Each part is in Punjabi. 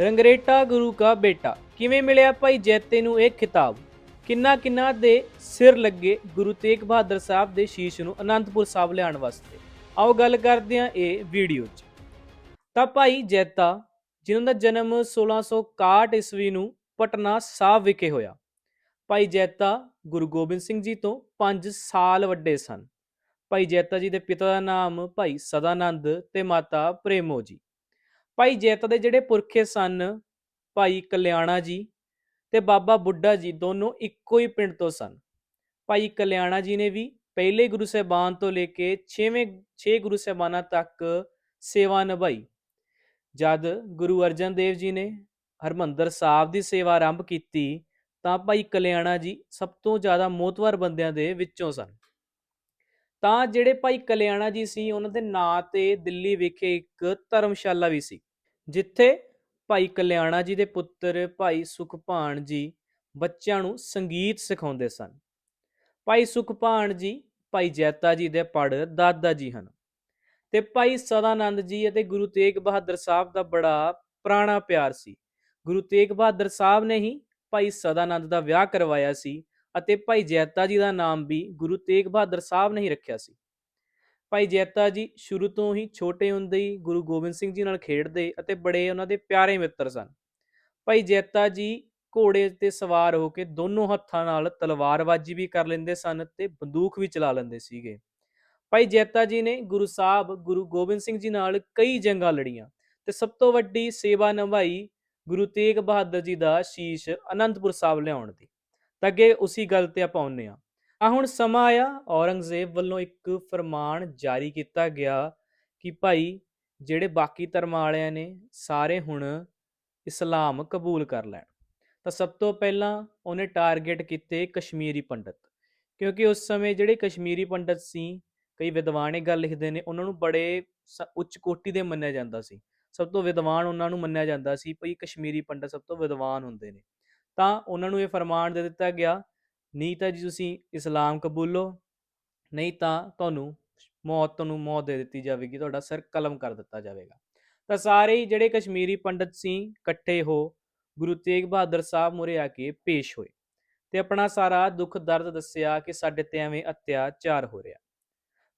ਰੰਗਰੇਟਾ ਗੁਰੂ ਕਾ ਬੇਟਾ, ਕਿਵੇਂ ਮਿਲਿਆ ਭਾਈ ਜੈਤੇ ਨੂੰ ਇਹ ਖਿਤਾਬ? ਕਿੰਨਾ ਕਿੰਨਾ ਦੇ ਸਿਰ ਲੱਗੇ ਗੁਰੂ ਤੇਗ ਬਹਾਦਰ ਸਾਹਿਬ ਦੇ ਸ਼ੀਸ਼ ਨੂੰ ਅਨੰਦਪੁਰ ਸਾਹਿਬ ਲਿਆਉਣ ਵਾਸਤੇ? ਆਓ ਗੱਲ ਕਰਦੇ ਹਾਂ ਇਹ ਵੀਡੀਓ 'ਚ। ਤਾਂ ਭਾਈ ਜੈਤਾ, ਜਿਨ੍ਹਾਂ ਦਾ ਜਨਮ 1661 ਈਸਵੀ ਨੂੰ ਪਟਨਾ ਸਾਹਿਬ ਵਿਖੇ ਹੋਇਆ। ਭਾਈ ਜੈਤਾ ਗੁਰੂ ਗੋਬਿੰਦ ਸਿੰਘ ਜੀ ਤੋਂ 5 ਸਾਲ ਵੱਡੇ ਸਨ। ਭਾਈ ਜੈਤਾ ਜੀ ਦੇ ਪਿਤਾ ਦਾ ਨਾਮ ਭਾਈ ਸਦਾਨੰਦ ਤੇ ਮਾਤਾ ਪ੍ਰੇਮੋ ਜੀ। ਭਾਈ ਜੈਤਾ ਦੇ ਜਿਹੜੇ ਪੁਰਖੇ ਸਨ, ਭਾਈ ਕਲਿਆਣਾ ਜੀ ਤੇ ਬਾਬਾ ਬੁੱਢਾ ਜੀ ਦੋਨੋਂ ਇੱਕੋ ਹੀ ਪਿੰਡ ਤੋਂ ਸਨ। ਭਾਈ ਕਲਿਆਣਾ ਜੀ ਨੇ ਵੀ ਪਹਿਲੇ ਗੁਰੂ ਸਾਹਿਬਾਨ ਤੋਂ ਲੈ ਕੇ 6ਵੇਂ 6 ਗੁਰੂ ਸਾਹਿਬਾਨਾਂ ਤੱਕ ਸੇਵਾ ਨਿਭਾਈ। ਜਦ ਗੁਰੂ ਅਰਜਨ ਦੇਵ ਜੀ ਨੇ ਹਰਮੰਦਰ ਸਾਹਿਬ ਦੀ ਸੇਵਾ ਆਰੰਭ ਕੀਤੀ, ਤਾਂ ਭਾਈ ਕਲਿਆਣਾ ਜੀ ਸਭ ਤੋਂ ਜ਼ਿਆਦਾ ਮੋਤਵਰ ਬੰਦਿਆਂ ਦੇ ਵਿੱਚੋਂ ਸਨ। ਤਾਂ ਜਿਹੜੇ ਭਾਈ ਕਲਿਆਣਾ ਜੀ ਸੀ, ਉਹਨਾਂ ਦੇ ਨਾਂ ਤੇ ਦਿੱਲੀ ਵਿਖੇ ਇੱਕ ਧਰਮਸ਼ਾਲਾ ਵੀ ਸੀ। ਜਿੱਥੇ ਭਾਈ ਕਲਿਆਣਾ ਜੀ ਦੇ ਪੁੱਤਰ ਭਾਈ ਸੁਖਭਾਣ ਜੀ ਬੱਚਿਆਂ ਨੂੰ ਸੰਗੀਤ ਸਿਖਾਉਂਦੇ ਸਨ। ਭਾਈ ਸੁਖਭਾਣ ਜੀ, ਭਾਈ ਜੈਤਾ ਜੀ ਦੇ ਪੜ ਦਾਦਾ ਜੀ ਹਨ ਤੇ ਭਾਈ ਸਦਾਨੰਦ ਜੀ ਅਤੇ ਗੁਰੂ ਤੇਗ ਬਹਾਦਰ ਸਾਹਿਬ ਦਾ ਬੜਾ ਪੁਰਾਣਾ ਪਿਆਰ ਸੀ। ਗੁਰੂ ਤੇਗ ਬਹਾਦਰ ਸਾਹਿਬ ਨੇ ਹੀ ਭਾਈ ਸਦਾਨੰਦ ਦਾ ਵਿਆਹ ਕਰਵਾਇਆ ਸੀ ਅਤੇ ਭਾਈ ਜੈਤਾ ਜੀ ਦਾ ਨਾਮ ਵੀ ਗੁਰੂ ਤੇਗ ਬਹਾਦਰ ਸਾਹਿਬ ਨੇ ਹੀ ਰੱਖਿਆ ਸੀ। ਭਾਈ ਜੈਤਾ ਜੀ ਸ਼ੁਰੂ ਤੋਂ ਹੀ ਛੋਟੇ ਹੁੰਦੇ ਹੀ ਗੁਰੂ ਗੋਬਿੰਦ ਸਿੰਘ ਜੀ ਨਾਲ ਖੇਡਦੇ ਅਤੇ ਬੜੇ ਉਹਨਾਂ ਦੇ ਪਿਆਰੇ ਮਿੱਤਰ ਸਨ। ਭਾਈ ਜੈਤਾ ਜੀ ਘੋੜੇ ਤੇ ਸਵਾਰ ਹੋ ਕੇ ਦੋਨੋਂ ਹੱਥਾਂ ਨਾਲ ਤਲਵਾਰਬਾਜ਼ੀ ਵੀ ਕਰ ਲੈਂਦੇ ਸਨ ਤੇ ਬੰਦੂਕ ਵੀ ਚਲਾ ਲੈਂਦੇ ਸੀਗੇ। ਭਾਈ ਜੈਤਾ ਜੀ ਨੇ ਗੁਰੂ ਸਾਹਿਬ, ਗੁਰੂ ਗੋਬਿੰਦ ਸਿੰਘ ਜੀ ਨਾਲ ਕਈ ਜੰਗਾਂ ਲੜੀਆਂ ਤੇ ਸਭ ਤੋਂ ਵੱਡੀ ਸੇਵਾ ਨਿਭਾਈ ਗੁਰੂ ਤੇਗ ਬਹਾਦਰ ਜੀ ਦਾ ਸ਼ੀਸ਼ ਅਨੰਦਪੁਰ ਸਾਹਿਬ ਲਿਆਉਣ ਦੀ। ਤਾਂ ਅੱਗੇ ਉਸੇ ਗੱਲ ਤੇ ਆਪਾਂ ਆਉਂਦੇ ਆ ਆ ਹੁਣ ਸਮਾਂ ਆਇਆ, ਔਰੰਗਜ਼ੇਬ ਵੱਲੋਂ ਇੱਕ ਫਰਮਾਨ ਜਾਰੀ ਕੀਤਾ ਗਿਆ ਕਿ ਭਾਈ ਜਿਹੜੇ ਬਾਕੀ ਧਰਮਾਂ ਵਾਲਿਆਂ ਨੇ ਸਾਰੇ ਹੁਣ ਇਸਲਾਮ ਕਬੂਲ ਕਰ ਲੈਣ। ਤਾਂ ਸਭ ਤੋਂ ਪਹਿਲਾਂ ਉਹਨੇ ਟਾਰਗੇਟ ਕੀਤੇ ਕਸ਼ਮੀਰੀ ਪੰਡਤ, ਕਿਉਂਕਿ ਉਸ ਸਮੇਂ ਜਿਹੜੇ ਕਸ਼ਮੀਰੀ ਪੰਡਤ ਸੀ, ਕਈ ਵਿਦਵਾਨ ਇਹ ਗੱਲ ਲਿਖਦੇ ਨੇ, ਉਹਨਾਂ ਨੂੰ ਬੜੇ ਸ- ਉੱਚ ਕੋਟੀ ਦੇ ਮੰਨਿਆ ਜਾਂਦਾ ਸੀ। ਸਭ ਤੋਂ ਵਿਦਵਾਨ ਉਹਨਾਂ ਨੂੰ ਮੰਨਿਆ ਜਾਂਦਾ ਸੀ, ਭਈ ਕਸ਼ਮੀਰੀ ਪੰਡਤ ਸਭ ਤੋਂ ਵਿਦਵਾਨ ਹੁੰਦੇ ਨੇ। ਤਾਂ ਉਹਨਾਂ ਨੂੰ ਇਹ ਫਰਮਾਨ ਦੇ ਦਿੱਤਾ ਗਿਆ ਨਹੀਂ ਤਾਂ ਜੀ ਤੁਸੀਂ ਇਸਲਾਮ ਕਬੂਲੋ, ਨਹੀਂ ਤਾਂ ਤੁਹਾਨੂੰ ਮੌਤ ਤੁਹਾਨੂੰ ਮੌਤ ਦੇ ਦਿੱਤੀ ਜਾਵੇਗੀ, ਤੁਹਾਡਾ ਸਿਰ ਕਲਮ ਕਰ ਦਿੱਤਾ ਜਾਵੇਗਾ। ਤਾਂ ਸਾਰੇ ਹੀ ਜਿਹੜੇ ਕਸ਼ਮੀਰੀ ਪੰਡਤ ਸੀ, ਇਕੱਠੇ ਹੋ ਗੁਰੂ ਤੇਗ ਬਹਾਦਰ ਸਾਹਿਬ ਮੁਰੇ ਆ ਕੇ ਪੇਸ਼ ਹੋਏ ਤੇ ਆਪਣਾ ਸਾਰਾ ਦੁੱਖ ਦਰਦ ਦੱਸਿਆ ਕਿ ਸਾਡੇ ਤੇ ਐਵੇਂ ਅਤਿਆਚਾਰ ਹੋ ਰਿਹਾ।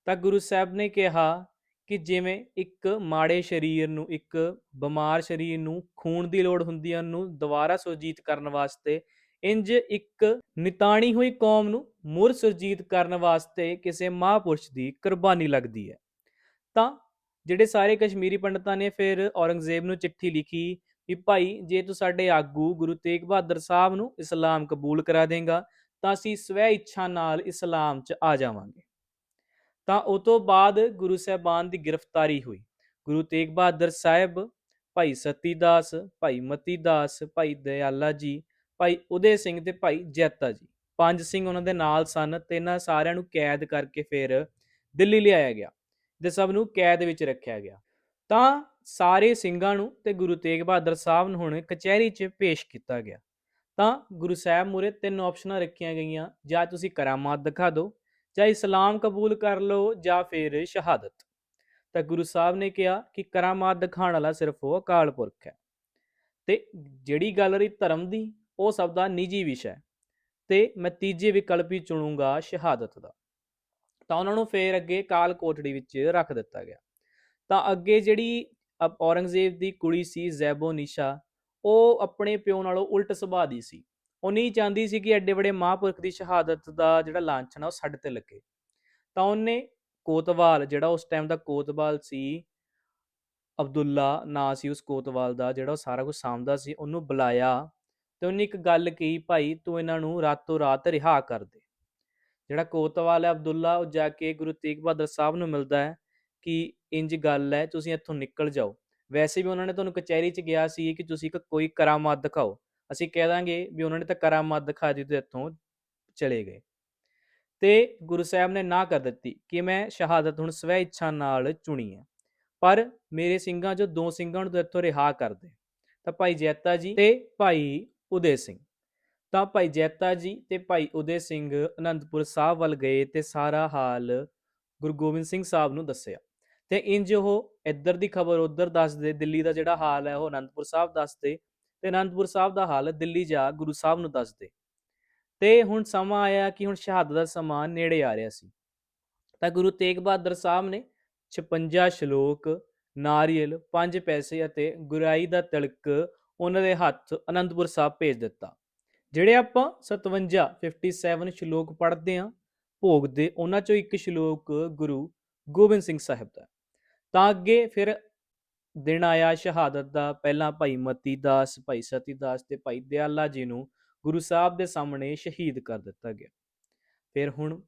ਤਾਂ ਗੁਰੂ ਸਾਹਿਬ ਨੇ ਕਿਹਾ ਕਿ ਜਿਵੇਂ ਇੱਕ ਮਾੜੇ ਸਰੀਰ ਨੂੰ, ਇੱਕ ਬਿਮਾਰ ਸਰੀਰ ਨੂੰ ਖੂਨ ਦੀ ਲੋੜ ਹੁੰਦੀ ਹੈ ਉਹਨੂੰ ਦੁਬਾਰਾ ਸੁਰਜੀਤ ਕਰਨ ਵਾਸਤੇ ਇੰਜ ਇੱਕ ਨਿਤਾਣੀ ਹੋਈ ਕੌਮ ਨੂੰ ਮੁਰ ਸੁਰਜੀਤ ਕਰਨ ਵਾਸਤੇ ਕਿਸੇ ਮਹਾਪੁਰਸ਼ ਦੀ ਕੁਰਬਾਨੀ ਲੱਗਦੀ ਹੈ। ਤਾਂ ਜਿਹੜੇ ਸਾਰੇ ਕਸ਼ਮੀਰੀ ਪੰਡਤਾਂ ਨੇ ਫਿਰ ਔਰੰਗਜ਼ੇਬ ਨੂੰ ਚਿੱਠੀ ਲਿਖੀ ਵੀ ਭਾਈ, ਜੇ ਤੂੰ ਸਾਡੇ ਆਗੂ ਗੁਰੂ ਤੇਗ ਬਹਾਦਰ ਸਾਹਿਬ ਨੂੰ ਇਸਲਾਮ ਕਬੂਲ ਕਰਾ ਦੇਂਗਾ, ਤਾਂ ਅਸੀਂ ਸਵੈ ਇੱਛਾ ਨਾਲ ਇਸਲਾਮ 'ਚ ਆ ਜਾਵਾਂਗੇ। ਤਾਂ ਉਹ ਤੋਂ ਬਾਅਦ ਗੁਰੂ ਸਾਹਿਬਾਨ ਦੀ ਗ੍ਰਿਫਤਾਰੀ ਹੋਈ। ਗੁਰੂ ਤੇਗ ਬਹਾਦਰ ਸਾਹਿਬ, ਭਾਈ ਸਤੀ ਦਾਸ ਭਾਈ ਮਤੀ ਦਾਸ ਭਾਈ ਦਇਆਲਾ ਜੀ ਭਾਈ ਉਦੇ ਸਿੰਘ ਤੇ ਭਾਈ ਜੈਤਾ ਜੀ। ਪੰਜ ਸਿੰਘ ਉਹਨਾਂ ਦੇ ਨਾਲ ਸਨ ਤੇ ਇਹਨਾਂ ਸਾਰਿਆਂ ਨੂੰ ਕੈਦ ਕਰਕੇ ਫਿਰ ਦਿੱਲੀ ਲਿਆਇਆ ਗਿਆ ਤੇ ਸਭ ਨੂੰ ਕੈਦ ਵਿੱਚ ਰੱਖਿਆ ਗਿਆ। ਤਾਂ ਸਾਰੇ ਸਿੰਘਾਂ ਨੂੰ ਤੇ ਗੁਰੂ ਤੇਗ ਬਹਾਦਰ ਸਾਹਿਬ ਨੂੰ ਹੁਣ ਕਚਹਿਰੀ 'ਚ ਪੇਸ਼ ਕੀਤਾ ਗਿਆ। ਤਾਂ ਗੁਰੂ ਸਾਹਿਬ ਮੂਰੇ ਤਿੰਨ ਆਪਸ਼ਨਾਂ ਰੱਖੀਆਂ ਗਈਆਂ, ਜਾਂ ਤੁਸੀਂ ਕਰਾਮਾਤ ਦਿਖਾ ਦਿਓ, ਜਾਂ ਇਸਲਾਮ ਕਬੂਲ ਕਰ ਲਓ, ਜਾਂ ਫਿਰ ਸ਼ਹਾਦਤ। ਤਾਂ ਗੁਰੂ ਸਾਹਿਬ ਨੇ ਕਿਹਾ ਕਿ ਕਰਾਮਾਤ ਦਿਖਾਉਣ ਵਾਲਾ ਸਿਰਫ ਉਹ ਅਕਾਲ ਪੁਰਖ ਹੈ। ਤੇ ਜਿਹੜੀ ਗੱਲ ਰਹੀ ਧਰਮ ਦੀ ਉਹ ਸਭ ਦਾ ਨਿੱਜੀ ਵਿਸ਼ਾ ਹੈ ਤੇ ਮੈਂ ਤੀਜੇ ਵਿਕਲਪ ਹੀ ਚੁਣੂੰਗਾ ਸ਼ਹਾਦਤ ਦਾ। ਤਾਂ ਉਹਨਾਂ ਨੂੰ ਫੇਰ ਅੱਗੇ ਕਾਲ ਕੋਠੜੀ ਵਿੱਚ ਰੱਖ ਦਿੱਤਾ ਗਿਆ। ਤਾਂ ਅੱਗੇ ਜਿਹੜੀ ਅ- ਔਰੰਗਜ਼ੇਬ ਦੀ ਕੁੜੀ ਸੀ ਜ਼ੈਬੋ ਨਿਸ਼ਾ, ਉਹ ਆਪਣੇ ਪਿਓ ਨਾਲੋਂ ਉਲਟ ਸੁਭਾਅ ਦੀ ਸੀ। ਉਹ ਨਹੀਂ ਚਾਹੁੰਦੀ ਸੀ ਕਿ ਐਡੇ ਵੱਡੇ ਮਹਾਂਪੁਰਖ ਦੀ ਸ਼ਹਾਦਤ ਦਾ ਜਿਹੜਾ ਲਾਂਛਨ ਆ ਉਹ ਸਾਡੇ ਤੇ ਲੱਗੇ। ਤਾਂ ਉਹਨੇ ਕੋਤਵਾਲ, ਜਿਹੜਾ ਉਸ ਟਾਈਮ ਦਾ ਕੋਤਵਾਲ ਸੀ, ਅਬਦੁੱਲਾ ਨਾਂ ਸੀ ਉਸ ਕੋਤਵਾਲ ਦਾ, ਜਿਹੜਾ ਉਹ ਸਾਰਾ ਕੁਝ ਸਾਂਭਦਾ ਸੀ, ਉਹਨੂੰ ਬੁਲਾਇਆ। ਤੇ ਉਹਨੇ ਇੱਕ ਗੱਲ ਕਹੀ, ਭਾਈ, ਤੂੰ ਇਹਨਾਂ ਨੂੰ ਰਾਤੋਂ ਰਾਤ ਰਿਹਾ ਕਰ ਦੇ। ਜਿਹੜਾ ਕੋਤਵਾਲ ਹੈ ਅਬਦੁੱਲਾ, ਉਹ ਜਾ ਕੇ ਗੁਰੂ ਤੇਗ ਬਹਾਦਰ ਸਾਹਿਬ ਨੂੰ ਮਿਲਦਾ ਹੈ ਕਿ ਇੰਜ ਗੱਲ ਹੈ, ਤੁਸੀਂ ਇੱਥੋਂ ਨਿਕਲ ਜਾਓ। ਵੈਸੇ ਵੀ ਉਹਨਾਂ ਨੇ ਤੁਹਾਨੂੰ ਕਚਹਿਰੀ 'ਚ ਗਿਆ ਸੀ ਕਿ ਤੁਸੀਂ ਇੱਕ ਕੋਈ ਕਰਾਮਾਤ ਦਿਖਾਓ ਅਸੀਂ ਕਹਿ ਦਾਂਗੇ ਵੀ ਉਹਨਾਂ ਨੇ ਤਾਂ ਕਰਾਮਾਤ ਦਿਖਾ ਦਿੱਤੀ ਤੇ ਇੱਥੋਂ ਚਲੇ ਗਏ। ਤੇ ਗੁਰੂ ਸਾਹਿਬ ਨੇ ਨਾ ਕਰ ਦਿੱਤੀ ਕਿ ਮੈਂ ਸ਼ਹਾਦਤ ਹੁਣ ਸਵੈ ਇੱਛਾ ਨਾਲ ਚੁਣੀ ਹੈ। ਪਰ ਮੇਰੇ ਸਿੰਘਾਂ ਚੋਂ ਦੋ ਸਿੰਘਾਂ ਨੂੰ ਇੱਥੋਂ ਰਿਹਾ ਕਰ ਦੇ। ਤਾਂ ਭਾਈ ਜੈਤਾ ਜੀ ਤੇ ਭਾਈ ਉਦੇ ਸਿੰਘ। ਤਾਂ ਭਾਈ ਜੈਤਾ ਜੀ ਤੇ ਭਾਈ ਉਦੇ ਸਿੰਘ ਅਨੰਦਪੁਰ ਸਾਹਿਬ ਵੱਲ ਗਏ ਤੇ ਸਾਰਾ ਹਾਲ ਗੁਰੂ ਗੋਬਿੰਦ ਸਿੰਘ ਸਾਹਿਬ ਨੂੰ ਦੱਸਿਆ। ਤੇ ਇੰਜ ਉਹ ਇੱਧਰ ਦੀ ਖਬਰ ਉੱਧਰ ਦੱਸਦੇ, ਦਿੱਲੀ ਦਾ ਜਿਹੜਾ ਹਾਲ ਹੈ ਉਹ ਅਨੰਦਪੁਰ ਸਾਹਿਬ ਦੱਸਦੇ ਤੇ ਅਨੰਦਪੁਰ ਸਾਹਿਬ ਦਾ ਹਾਲ ਦਿੱਲੀ ਜਾ ਗੁਰੂ ਸਾਹਿਬ ਨੂੰ ਦੱਸਦੇ। ਤੇ ਹੁਣ ਸਮਾਂ ਆਇਆ ਕਿ ਹੁਣ ਸ਼ਹਾਦਤ ਦਾ ਸਮਾਂ ਨੇੜੇ ਆ ਰਿਹਾ ਸੀ। ਤਾਂ ਗੁਰੂ ਤੇਗ ਬਹਾਦਰ ਸਾਹਿਬ ਨੇ 56 ਸ਼ਲੋਕ, ਨਾਰੀਅਲ 5 ਪੈਸੇ ਅਤੇ ਗੁਰਾਈ ਦਾ ਤਿਲਕ ਉਹਨਾਂ ਦੇ ਹੱਥ ਅਨੰਦਪੁਰ ਸਾਹਿਬ ਭੇਜ ਦਿੱਤਾ। ਜਿਹੜੇ ਆਪਾਂ 57 57 ਸ਼ਲੋਕ ਪੜ੍ਹਦੇ ਆਂ ਭੋਗ ਦੇ ਉਹਨਾਂ ਚੋਂ ਇੱਕ ਸ਼ਲੋਕ ਗੁਰੂ ਗੋਬਿੰਦ ਸਿੰਘ ਸਾਹਿਬ ਦਾ ਤਾਂ ਅੱਗੇ ਫਿਰ ਦਿਨ ਆਇਆ ਸ਼ਹਾਦਤ ਦਾ, ਪਹਿਲਾਂ ਭਾਈ ਮਤੀ ਦਾਸ, ਭਾਈ ਸਤੀ ਦਾਸ ਤੇ ਭਾਈ ਦਿਆਲਾ ਜੀ ਨੂੰ ਗੁਰੂ ਸਾਹਿਬ ਦੇ ਸਾਹਮਣੇ ਸ਼ਹੀਦ ਕਰ ਦਿੱਤਾ ਗਿਆ। ਫਿਰ ਹੁਣ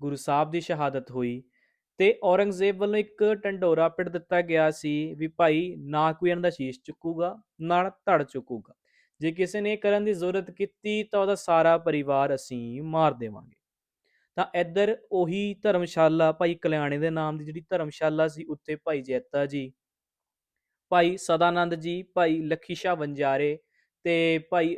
ਗੁਰੂ ਸਾਹਿਬ ਦੀ ਸ਼ਹਾਦਤ ਹੋਈ ਤੇ ਔਰੰਗਜ਼ੇਬ ਵੱਲੋਂ ਇੱਕ ਟੰਡੋਰਾ ਪਿੱਟ ਦਿੱਤਾ ਗਿਆ ਸੀ ਵੀ ਭਾਈ ਨਾ ਕੋਈ ਇਹਨਾਂ ਦਾ ਸ਼ੀਸ਼ ਚੁੱਕੂਗਾ, ਨਾ ਧੜ ਚੁੱਕੂਗਾ। ਜੇ ਕਿਸੇ ਨੇ ਕਰਨ ਦੀ ਜ਼ਰੂਰਤ ਕੀਤੀ ਤਾਂ ਉਹਦਾ ਸਾਰਾ ਪਰਿਵਾਰ ਅਸੀਂ ਮਾਰ ਦੇਵਾਂਗੇ। ਤਾਂ ਇੱਧਰ ਉਹੀ ਧਰਮਸ਼ਾਲਾ, ਭਾਈ ਕਲਿਆਣੇ ਦੇ ਨਾਮ ਦੀ ਜਿਹੜੀ ਧਰਮਸ਼ਾਲਾ ਸੀ, ਉੱਥੇ ਭਾਈ ਜੈਤਾ ਜੀ, ਭਾਈ ਸਦਾਨੰਦ ਜੀ, ਭਾਈ ਲੱਖੀ ਸ਼ਾਹ ਵੰਜਾਰੇ ਤੇ ਭਾਈ,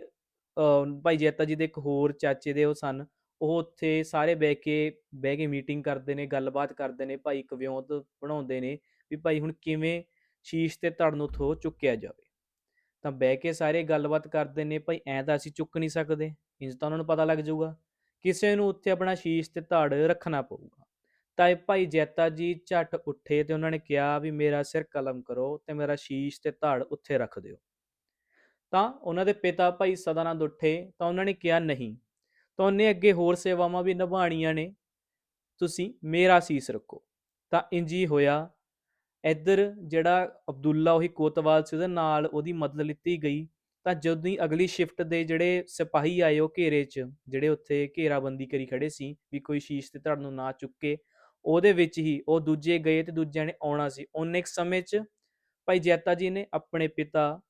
ਅਹ ਭਾਈ ਜੈਤਾ ਜੀ ਦੇ ਇੱਕ ਹੋਰ ਚਾਚੇ ਦੇ ਉਹ ਸਨ। ਉਹ ਉੱਥੇ ਸਾਰੇ ਬਹਿ ਕੇ ਬਹਿ ਕੇ ਮੀਟਿੰਗ ਕਰਦੇ ਨੇ, ਗੱਲਬਾਤ ਕਰਦੇ ਨੇ, ਭਾਈ ਕਵਿਉਂਤ ਬਣਾਉਂਦੇ ਨੇ ਵੀ ਭਾਈ ਹੁਣ ਕਿਵੇਂ ਸ਼ੀਸ਼ ਤੇ ਧੜ ਨੂੰ ਥੋ ਚੁੱਕਿਆ ਜਾਵੇ। ਤਾਂ ਬਹਿ ਕੇ ਸਾਰੇ ਗੱਲਬਾਤ ਕਰਦੇ ਨੇ, ਭਾਈ ਐਂ ਤਾਂ ਅਸੀਂ ਚੁੱਕ ਨਹੀਂ ਸਕਦੇ, ਇੰਜ ਤਾਂ ਉਹਨਾਂ ਨੂੰ ਪਤਾ ਲੱਗ ਜਾਊਗਾ। ਕਿਸੇ ਨੂੰ ਉੱਥੇ ਆਪਣਾ ਸ਼ੀਸ਼ ਤੇ ਧੜ ਰੱਖਣਾ ਪਊਗਾ। ਤਾਂ ਇਹ ਭਾਈ ਜੈਤਾ ਜੀ ਝੱਟ ਉੱਠੇ ਤੇ ਉਹਨਾਂ ਨੇ ਕਿਹਾ ਵੀ ਮੇਰਾ ਸਿਰ ਕਲਮ ਕਰੋ ਤੇ ਮੇਰਾ ਸ਼ੀਸ਼ ਤੇ ਧੜ ਉੱਥੇ ਰੱਖ ਦਿਓ। ਤਾਂ ਉਹਨਾਂ ਦੇ ਪਿਤਾ ਭਾਈ ਸਦਾਨੰਦ ਉੱਠੇ, ਤਾਂ ਉਹਨਾਂ ਨੇ ਕਿਹਾ ਨਹੀਂ। ਤਾਂ ਉਹਨੇ ਅੱਗੇ ਹੋਰ ਸੇਵਾਵਾਂ ਵੀ ਨਿਭਾਣੀਆਂ ਨੇ। ਤੁਸੀਂ ਮੇਰਾ ਸੀਸ ਰੱਖੋ। ਤਾਂ ਇੰਜ ਹੀ ਹੋਇਆ। ਇੱਧਰ ਜਿਹੜਾ ਅਬਦੁੱਲਾ ਉਹੀ ਕੋਤਵਾਲ ਸੀ, ਉਹਦੇ ਨਾਲ ਉਹਦੀ ਮਦਦ ਲਿੱਤੀ ਗਈ। ਤਾਂ ਜਦੋਂ ਹੀ ਅਗਲੀ ਸ਼ਿਫਟ ਦੇ ਜਿਹੜੇ ਸਿਪਾਹੀ ਆਏ ਉਹ ਘੇਰੇ 'ਚ, ਜਿਹੜੇ ਉੱਥੇ ਘੇਰਾਬੰਦੀ ਕਰੀ ਖੜੇ ਸੀ, ਵੀ ਕੋਈ ਸ਼ੀਸ਼ ਤੇ ਧੜ ਨੂੰ ਨਾ ਚੁੱਕੇ, ਉਹਦੇ ਵਿੱਚ ਹੀ ਉਹ ਦੂਜੇ ਗਏ ਤੇ ਦੂਜਿਆਂ ਨੇ ਆਉਣਾ ਸੀ। ਉਹਨੇ ਇੱਕ ਸਮੇਂ 'ਚ ਭਾਈ ਜੈਤਾ ਜੀ ਨੇ ਆਪਣੇ ਪਿਤਾ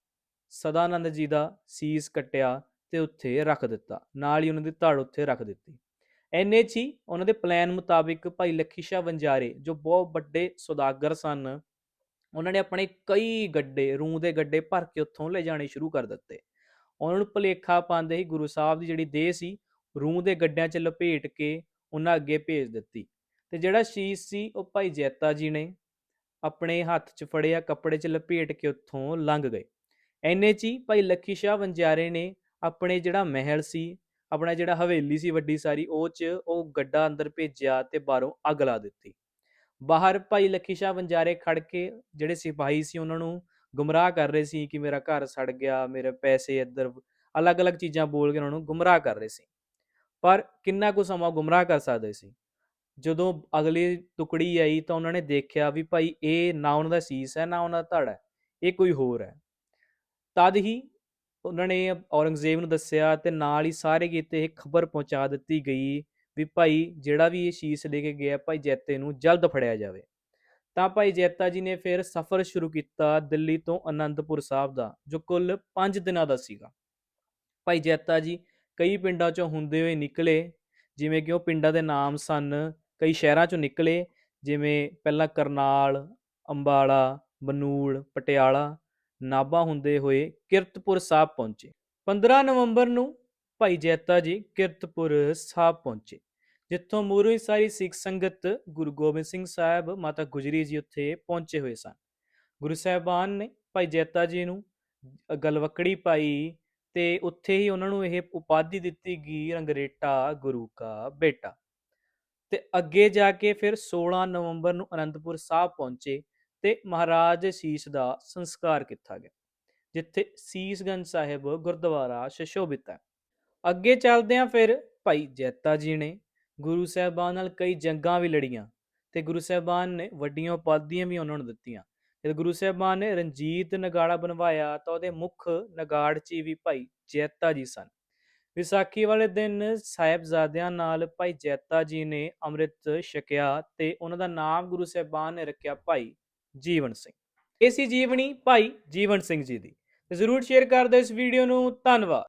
ਸਦਾਨੰਦ ਜੀ ਦਾ ਸੀਸ ਕੱਟਿਆ। ਤੇ ਉੱਥੇ ਰੱਖ ਦਿੱਤਾ। ਨਾਲ ਹੀ ਉਹਨਾਂ ਦੀ ਧੜ ਉੱਥੇ ਰੱਖ ਦਿੱਤੀ। ਐਨੇ 'ਚ ਹੀ ਉਹਨਾਂ ਦੇ ਪਲਾਨ ਮੁਤਾਬਿਕ ਭਾਈ ਲੱਖੀ ਸ਼ਾਹ ਵੰਜਾਰੇ ਜੋ ਬਹੁਤ ਵੱਡੇ ਸੌਦਾਗਰ ਸਨ, ਉਹਨਾਂ ਨੇ ਆਪਣੇ ਕਈ ਗੱਡੇ ਰੂਹ ਦੇ ਗੱਡੇ ਭਰ ਕੇ ਉੱਥੋਂ ਲੈ ਜਾਣੇ ਸ਼ੁਰੂ ਕਰ ਦਿੱਤੇ। ਉਹਨਾਂ ਨੂੰ ਭੁਲੇਖਾ ਪਾਉਂਦੇ ਹੀ ਗੁਰੂ ਸਾਹਿਬ ਦੀ ਜਿਹੜੀ ਦੇਹ ਸੀ ਰੂਹ ਦੇ ਗੱਡਿਆਂ 'ਚ ਲਪੇਟ ਕੇ ਉਹਨਾਂ ਅੱਗੇ ਭੇਜ ਦਿੱਤੀ। ਤੇ ਜਿਹੜਾ ਸ਼ੀਸ਼ ਸੀ, ਉਹ ਭਾਈ ਜੈਤਾ ਜੀ ਨੇ ਆਪਣੇ ਹੱਥ 'ਚ ਫੜਿਆ, ਕੱਪੜੇ 'ਚ ਲਪੇਟ ਕੇ ਉੱਥੋਂ ਲੰਘ ਗਏ। ਐਨੇ 'ਚ ਹੀ ਭਾਈ ਲੱਖੀ ਸ਼ਾਹ ਵੰਜਾਰੇ ਨੇ ਆਪਣੇ ਜਿਹੜਾ ਮਹਿਲ ਸੀ, ਆਪਣਾ ਜਿਹੜਾ ਹਵੇਲੀ ਸੀ ਵੱਡੀ ਸਾਰੀ, ਉਹ 'ਚ ਉਹ ਗੱਡਾ ਅੰਦਰ ਭੇਜਿਆ ਤੇ ਬਾਹਰੋਂ ਅੱਗ ਲਾ ਦਿੱਤੀ। ਬਾਹਰ ਭਾਈ ਲੱਖੀ ਸ਼ਾਹ ਵੰਜਾਰੇ ਖੜ ਕੇ ਜਿਹੜੇ ਸਿਪਾਹੀ ਸੀ ਉਹਨਾਂ ਨੂੰ ਗੁੰਮਰਾਹ ਕਰ ਰਹੇ ਸੀ ਕਿ ਮੇਰਾ ਘਰ ਸੜ ਗਿਆ, ਮੇਰੇ ਪੈਸੇ ਇੱਧਰ ਅਲੱਗ-ਅਲੱਗ ਚੀਜ਼ਾਂ ਬੋਲ ਕੇ ਉਹਨਾਂ ਨੂੰ ਗੁੰਮਰਾਹ ਕਰ ਰਹੇ ਸੀ। ਪਰ ਕਿੰਨਾ ਕੁ ਸਮਾਂ ਗੁੰਮਰਾਹ ਕਰ ਸਕਦੇ ਸੀ? ਜਦੋਂ ਅਗਲੀ ਟੁਕੜੀ ਆਈ ਤਾਂ ਉਹਨਾਂ ਨੇ ਦੇਖਿਆ ਵੀ ਭਾਈ ਇਹ ਨਾ ਉਹਨਾਂ ਦਾ ਸੀਸ ਹੈ, ਨਾ ਉਹਨਾਂ ਦਾ ਧੜ ਹੈ, ਇਹ ਕੋਈ ਹੋਰ ਹੈ। ਤਦ ਹੀ ਉਹਨਾਂ ਨੇ ਔਰੰਗਜ਼ੇਬ ਨੂੰ ਦੱਸਿਆ ਤੇ ਨਾਲ ਹੀ ਸਾਰੇ ਕੀਤੇ ਇਹ ਖਬਰ ਪਹੁੰਚਾ ਦਿੱਤੀ ਗਈ ਵੀ ਭਾਈ ਜਿਹੜਾ ਵੀ ਇਹ ਸ਼ੀਸ਼ ਲੈ ਕੇ ਗਿਆ ਭਾਈ ਜੈਤੇ ਨੂੰ ਜਲਦ ਫੜਿਆ ਜਾਵੇ। ਤਾਂ ਭਾਈ ਜੈਤਾ ਜੀ ਨੇ ਫਿਰ ਸਫ਼ਰ ਸ਼ੁਰੂ ਕੀਤਾ ਦਿੱਲੀ ਤੋਂ ਅਨੰਦਪੁਰ ਸਾਹਿਬ ਦਾ, ਜੋ ਕੁੱਲ 5 ਦਿਨਾਂ ਦਾ ਸੀਗਾ। ਭਾਈ ਜੈਤਾ ਜੀ ਕਈ ਪਿੰਡਾਂ ਚੋਂ ਹੁੰਦੇ ਹੋਏ ਨਿਕਲੇ, ਜਿਵੇਂ ਕਿ ਉਹ ਪਿੰਡਾਂ ਦੇ ਨਾਮ ਸਨ, ਕਈ ਸ਼ਹਿਰਾਂ ਚੋਂ ਨਿਕਲੇ, ਜਿਵੇਂ ਪਹਿਲਾਂ ਕਰਨਾਲ, ਅੰਬਾਲਾ ਬਨੂੜ ਪਟਿਆਲਾ ਨਾਭਾ ਹੁੰਦੇ ਹੋਏ ਕਿਰਤਪੁਰ ਸਾਹਿਬ ਪਹੁੰਚੇ। 15 ਨਵੰਬਰ ਨੂੰ ਭਾਈ ਜੈਤਾ ਜੀ ਕਿਰਤਪੁਰ ਸਾਹਿਬ ਪਹੁੰਚੇ, ਜਿੱਥੋਂ ਮੂਰੂ ਸਾਰੀ ਸਿੱਖ ਸੰਗਤ ਗੁਰੂ ਗੋਬਿੰਦ ਸਿੰਘ ਸਾਹਿਬ, ਮਾਤਾ ਗੁਜਰੀ ਜੀ ਉੱਥੇ ਪਹੁੰਚੇ ਹੋਏ ਸਨ। ਗੁਰੂ ਸਾਹਿਬਾਨ ਨੇ ਭਾਈ ਜੈਤਾ ਜੀ ਨੂੰ ਗਲਵਕੜੀ ਪਾਈ ਤੇ ਉੱਥੇ ਹੀ ਉਹਨਾਂ ਨੂੰ ਇਹ ਉਪਾਧੀ ਦਿੱਤੀ ਗਈ, ਰੰਗਰੇਟਾ ਗੁਰੂ ਕਾ ਬੇਟਾ। ਤੇ ਅੱਗੇ ਜਾ ਕੇ ਫਿਰ 16 ਨਵੰਬਰ ਨੂੰ ਅਨੰਦਪੁਰ ਸਾਹਿਬ ਪਹੁੰਚੇ ਤੇ ਮਹਾਰਾਜ ਸੀਸ ਦਾ ਸੰਸਕਾਰ ਕੀਤਾ ਗਿਆ, ਜਿੱਥੇ ਸੀਸਗੰਜ ਸਾਹਿਬ ਗੁਰਦੁਆਰਾ ਸ਼ਸ਼ੋਭਿਤ ਹੈ। ਅੱਗੇ ਚੱਲਦੇ ਆਂ ਫਿਰ ਭਾਈ ਜੈਤਾ ਜੀ ਨੇ ਗੁਰੂ ਸਾਹਿਬਾਨ ਨਾਲ ਕਈ ਜੰਗਾਂ ਵੀ ਲੜੀਆਂ ਤੇ ਗੁਰੂ ਸਾਹਿਬਾਨ ਨੇ ਵੱਡੀਆਂ ਉਪਾਧੀਆਂ ਵੀ ਉਹਨਾਂ ਨੂੰ ਦਿੱਤੀਆਂ। ਜਦ ਗੁਰੂ ਸਾਹਿਬਾਨ ਨੇ ਰਣਜੀਤ ਨਗਾੜਾ ਬਣਵਾਇਆ ਤਾਂ ਉਹਦੇ ਮੁੱਖ ਨਗਾੜ 'ਚ ਵੀ ਭਾਈ ਜੈਤਾ ਜੀ ਸਨ। ਵਿਸਾਖੀ ਵਾਲੇ ਦਿਨ ਸਾਹਿਬਜ਼ਾਦਿਆਂ ਨਾਲ ਭਾਈ ਜੈਤਾ ਜੀ ਨੇ ਅੰਮ੍ਰਿਤ ਛਕਿਆ ਤੇ ਉਹਨਾਂ ਦਾ ਨਾਮ ਗੁਰੂ ਸਾਹਿਬਾਨ ਨੇ ਰੱਖਿਆ ਭਾਈ ਜੀਵਨ ਸਿੰਘ। ਇਹ ਸੀ ਜੀਵਨੀ ਭਾਈ ਜੀਵਨ ਸਿੰਘ ਜੀ ਦੀ। ਤੇ ਜ਼ਰੂਰ ਸ਼ੇਅਰ ਕਰ ਦਿਓ ਇਸ ਵੀਡੀਓ ਨੂੰ। ਧੰਨਵਾਦ।